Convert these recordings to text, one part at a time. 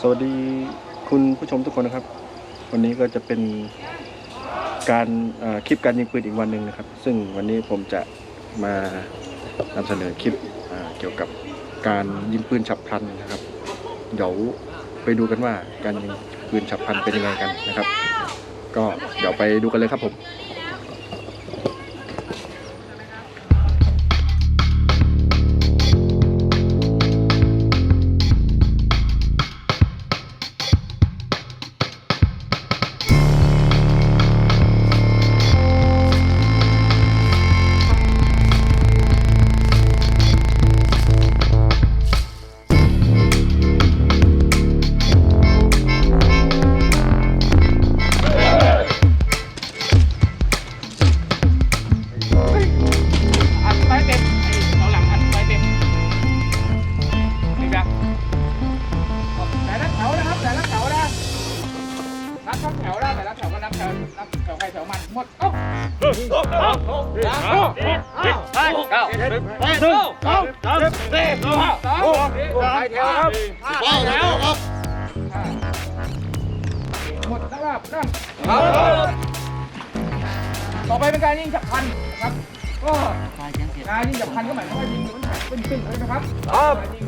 สวัสดีคุณผู้ชมทุกคนนะครับ วันนี้ก็จะเป็นการคลิปการยิงปืนอีกวันหนึ่งนะครับ ซึ่งวันนี้ผมจะมานำเสนอคลิปเกี่ยวกับการยิงปืนฉับพลันนะครับ เดี๋ยวไปดูกันว่าการยิงปืนฉับพลันเป็นยังไงกันนะครับ ก็เดี๋ยวไปดูกันเลยครับผม ต่อไปเป็นการยิงจับพันนะครับ ก็การยิงจับพันก็หมายความว่ายิงมันเป็นตึ้งเลยนะครับยิง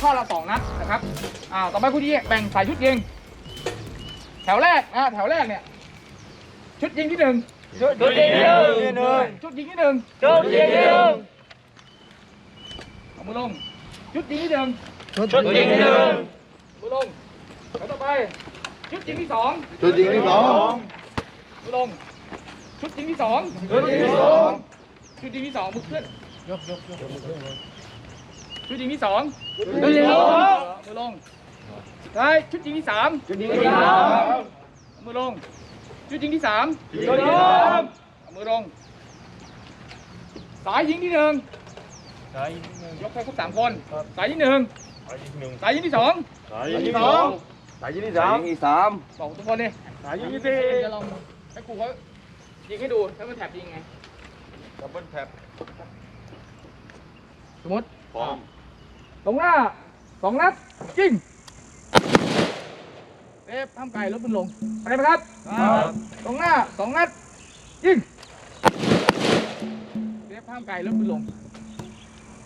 ข้อละสองนัดนะครับอ่าต่อไปคุณยิงแบ่งสายชุดยิง แถวแรกนะแถวแรกเนี่ย ชุดยิงที่หนึ่ง ชุดยิงที่หนึ่งชุดยิงที่หนึ่งชุดยิงที่หนึ่งเอามือลงชุดยิงที่หนึ่งชุดยิงที่หนึ่งมือลงแล้วต่อไปชุดยิงที่สองชุดยิงที่สองมือลงชุดยิงที่สองชุดยิงที่สองชุดยิงที่สองมือขึ้นยกยกยกชุดยิงที่สองชุดยิงที่สองมือลงได้ชุดยิงที่สามชุดยิงที่สามมือลง ชุดยิงที่สามชุดยิงที่สามมือลง สายยิงที่หนึ่งสายยิงที่หนึ่งยกให้ครบสามคน สายยิงหนึ่งสายยิงที่สองสายยิงที่สองสายยิงที่สามที่สามบอกทุกคนดิสายยิงที่สี่จะลองให้ครูเขายิงให้ดูถ้ามันแถบยิงไงดับเบิลแท็บสมมติพร้อมตรงหน้าสองนัดยิง เซฟทำไก่ลดมันลงอะไรไหมครับตรงหน้าสองนัด ยิง เซฟทำไก่ลดมันลง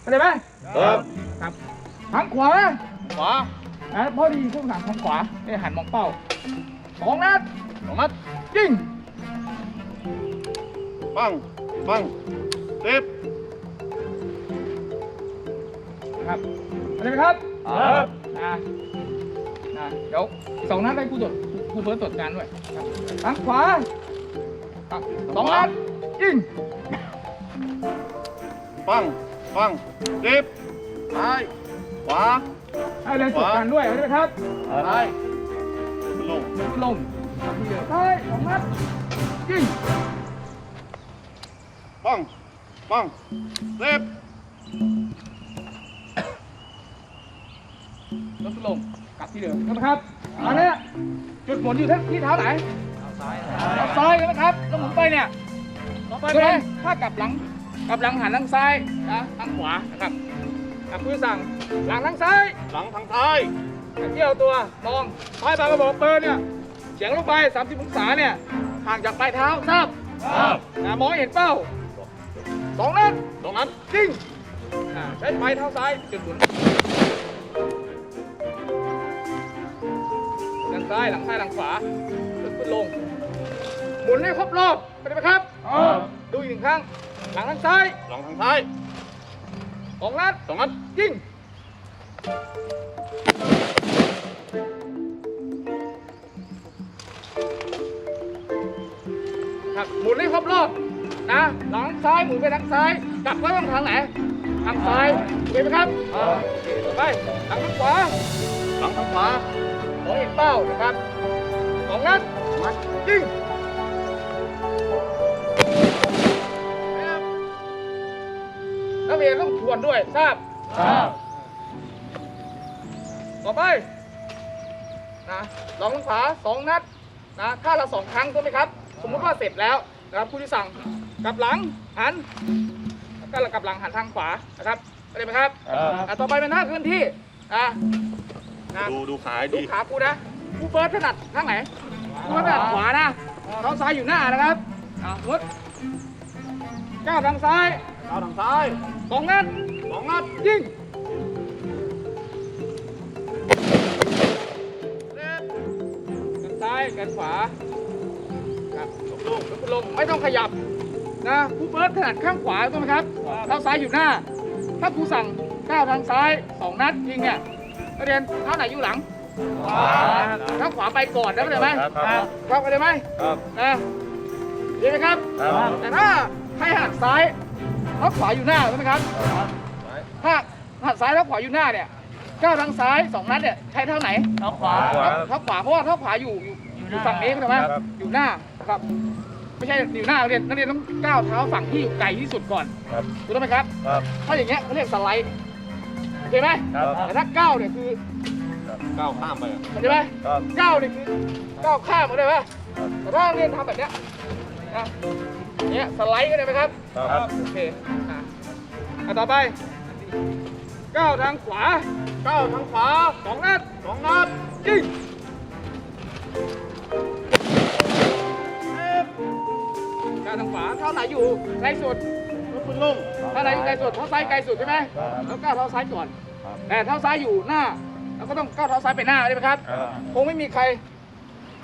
อะไรไหมครับ ครับทางขวานะขวาอะพอดีช่วงหลังทางขวาเอ้ยหันมองเป้าสองนัดสองนัด ยิง ปัง ปัง เซฟนะครับอะไรไหมครับ ครับนะ นะเดี๋ยวสองนัดให้กูตรวจกูเบิร์ตตรวจการด้วยครับทางขวาอะสองนัดยิง ปัง ปังเซฟซ้ายขวาให้เลยตรวจการด้วยเอาด้วยครับซ้ายลงลงซ้ายสองนัดยิงปัง ปังเซฟลดลง กลับที่เดิมนะครับอันเนี้ยจุดหมุนอยู่ที่ที่เท้าไหนเท้าซ้ายนะครับแล้วหมุนไปเนี่ยต่อไปเป็นถ้ากลับหลังกลับหลังหันทางซ้ายนะทางขวานะครับกลับผู้สั่งหลังทางซ้ายหลังทางซ้ายเที่ยวตัวมองปลายปากกระบอกปืนเนี่ยเฉียงลงไป 30องศาเนี่ยห่างจากปลายเท้าทราบนะมองให้เห็นเป้าสองนัดตรงนั้นจริงอ่าใช้ปลายเท้าซ้ายจุดหมุน ด้านซ้ายหลังซ้ายหลังขวาขึ้นขึ้นลง หมุนให้ครบรอบไปไหมครับ ดูอีกหนึ่งครั้ง หลังทางซ้ายหลังทางซ้ายสองนัดตรงนั้นยิงครับหมุนให้ครบรอบนะหลังซ้ายหมุนไปทางซ้าย กลับก็ต้องทางไหนทางซ้ายโอเคไหมครับต่อไปทางขวาหลังทางขวา ขอเห็นเป้านะครับสองนัดยิงนักเรียนต้องทวนด้วยทราบต่อไปนะลองทางขวาสองนัดนะค่าละสองครั้งถูกไหมครับ สมมุติว่าเสร็จแล้วนะครับผู้ที่สั่งกลับหลังหันก็กลับหลังหันทางขวานะครับเข้าใจไหมครับอะต่อไปเป็นหน้าเคลื่อนที่อะ นะดูดูขายดูดีขากูนะ กูเฟิร์สถนัดข้างไหน กูเฟิร์สถนัดขวานะเท้าซ้ายอยู่หน้านะครับอะสมมติก้าวทางซ้ายเอาทางซ้ายสองนัดสองนัดยิงเด็ดกันซ้ายกันขวาครับลงลงลงไม่ต้องขยับนะผู้เฟิร์สถนัดข้างขวาถูกไหมครับเท้าซ้ายอยู่หน้า ถ้าครูสั่งก้าวทางซ้ายสองนัดยิงเนี่ย นักเรียนเท้าไหนอยู่หลังขวาเท้าขวาไปก่อนนะเข้าใจไหมครับครับครับเข้าใจไหมครับนะดีไหมครับ ครับแต่ถ้าให้หักซ้ายเท้าขวาอยู่หน้าใช่ไหมครับ ถ้าหักซ้ายเท้าขวาอยู่หน้าเนี่ยก้าวทางซ้ายสองนัดเนี่ยใช้เท่าไหนเท้าขวาเท้าขวาเพราะว่าเท้าขวาอยู่อยู่อยู่ฝั่งนี้เข้าใจไหมครับอยู่หน้านะครับไม่ใช่อยู่หน้านักเรียนนักเรียนต้องก้าวเท้าฝั่งที่อยู่ไกลที่สุดก่อนครับถูกต้องไหมครับครับ ถ้าอย่างเงี้ยเขาเรียกสไลด์ โอเคไหมครับแต่ถ้าก้าวเนี่ยคือก้าวข้ามไปเข้าใจไหมครับก้าวเนี่ยคือก้าวข้ามเข้าใจไหมแต่ถ้านักเรียนทำแบบเนี้ยนะเนี้ยสไลด์เข้าใจไหมครับครับโอเคอะอะต่อไปก้าวทางขวาก้าวทางขวาสองนัดสองนัดยิงเด็ดก้าวทางขวาเท้าไหนอยู่ไกลสุดรถคุณลงเท้าไหนอยู่ไกลสุดเท้าซ้ายไกลสุดใช่ไหมแล้วก้าวเท้าซ้ายก่อน แต่เท้าซ้ายอยู่หน้าเราก็ต้องก้าวเท้าซ้ายไปหน้าได้ไหมครับ ครับ คงไม่มีใคร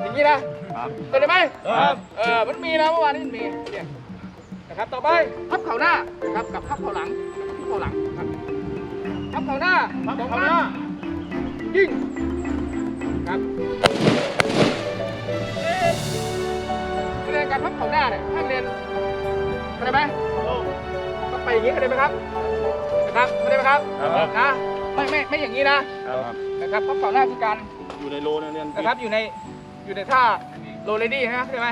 อย่างนี้นะครับเข้าใจไหมครับ เออมันมีนะเมื่อวานนี้มันมีเนี่ยนะครับต่อไปพับเข่าหน้านะครับกับพับเข่าหลังพับเข่าหลังครับพับเข่าหน้าพับสองเข้าหนัน้าดยิงครับเรียนการพับเข่าหน้าเนี่ยให้เรียนเข้าใจไหมก็ไปอย่างนี้เข้าใจไหมครับนะครับเข้าใจไหมครับครับ นะ ไม่ไม่ไม่อย่างนี้นะ ครับนะครับพับเข่าหน้าคือการอยู่ในโลเนี่ยเนี่ยนะครับอยู่ในอยู่ในท่าโรเลดี้นะเข้าใจไหม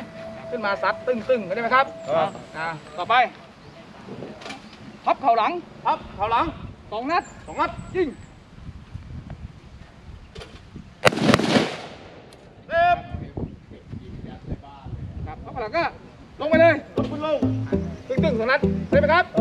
ขึ้นมาซัดตึ้งตึ้งเข้าใจไหมครับครับอ่าต่อไปพับเข่าหลังพับเข่าหลังสองนัดสองนัดยิงเด็ดครับพับเข่าหลังก็ลงไปเลยรถคุณลงตึ้งตึ้งสองนัดเข้าใจไหมครับ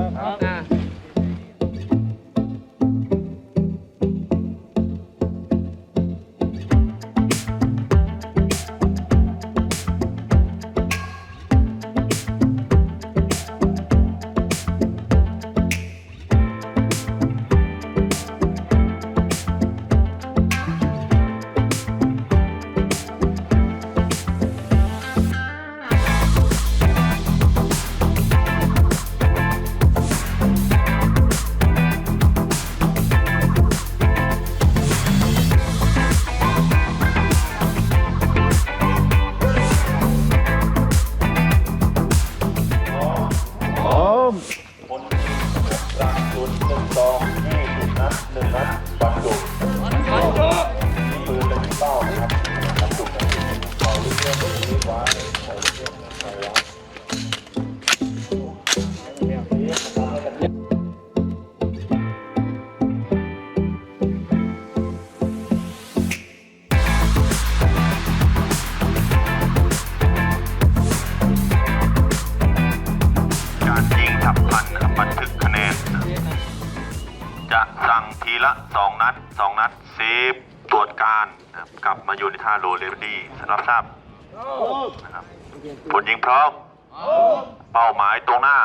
าอยู่ในท่าโรเลดี้รับทราบนะครับผลยิงพร้อม เป้าหมายตรงหน้า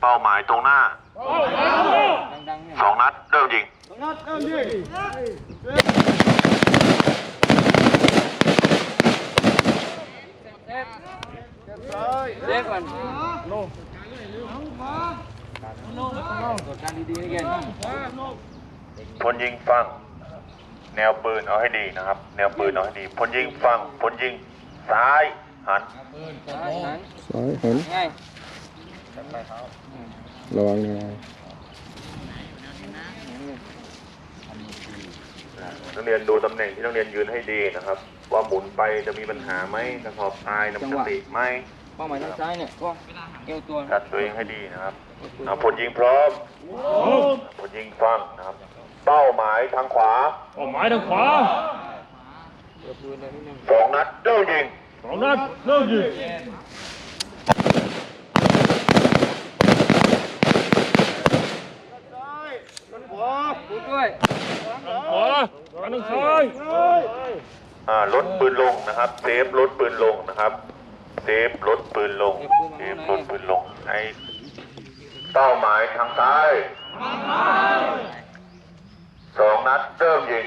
เป้าหมายตรงหน้าสองนัดเริ่มยิงเด็กก่อน พลยิงฟัง แนวปืนเอาให้ดีนะครับ แนวปืนเอาให้ดีพลยิงฟังพลยิงซ้ายหันสายเห็นง่ายระวังนะนักเรียนดูตำแหน่งที่นักเรียนยืนให้ดีนะครับ ว่าหมุนไปจะมีปัญหาไหมกระสอบทรายนำสติไหมเป้าหมายทางซ้ายเนี่ยก็เอวตัวจัดตัวเองให้ดีนะครับ นะผลยิงพร้อมผลยิงฟังนะครับเป้าหมายทางขวาเป้าหมายทางขวาสองนัดเริ่มยิงสองนัดเริ่มยิงขวาด้วยขวาทางซ้ายอ่าลดปืนลงนะครับ เซฟลดปืนลงนะครับ เซฟลดปืนลง เซฟลดปืนลงไอ เป้าหมายทางซ้ายสองนัดเริ่มยิง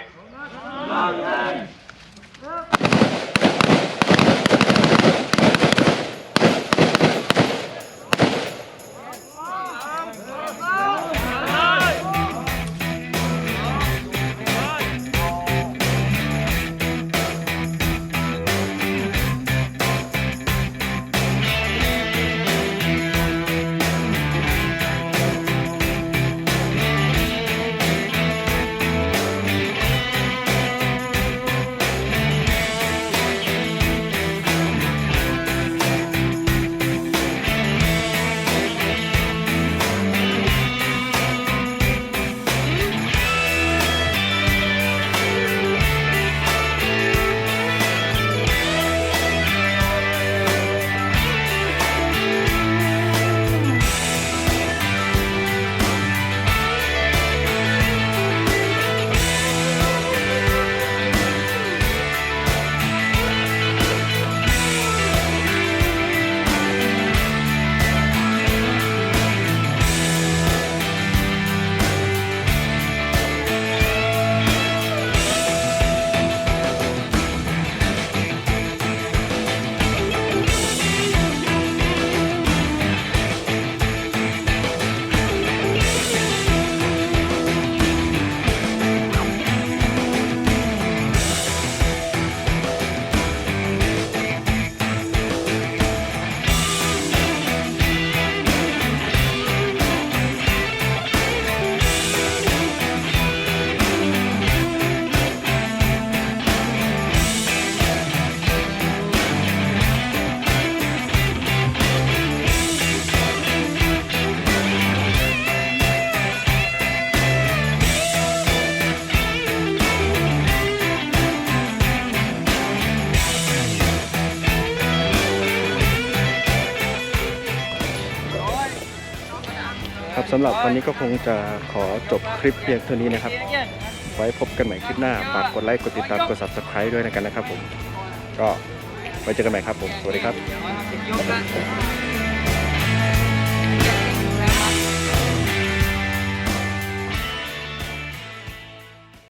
ครับสำหรับวันนี้ก็คงจะขอจบคลิปเพียงเท่านี้นะครับ ไว้พบกันใหม่คลิปหน้า ฝากกดไลค์ กดติดตาม กด subscribe ด้วยนะกันนะครับผม ก็ไว้เจอกันใหม่ครับผม สวัสดีครับ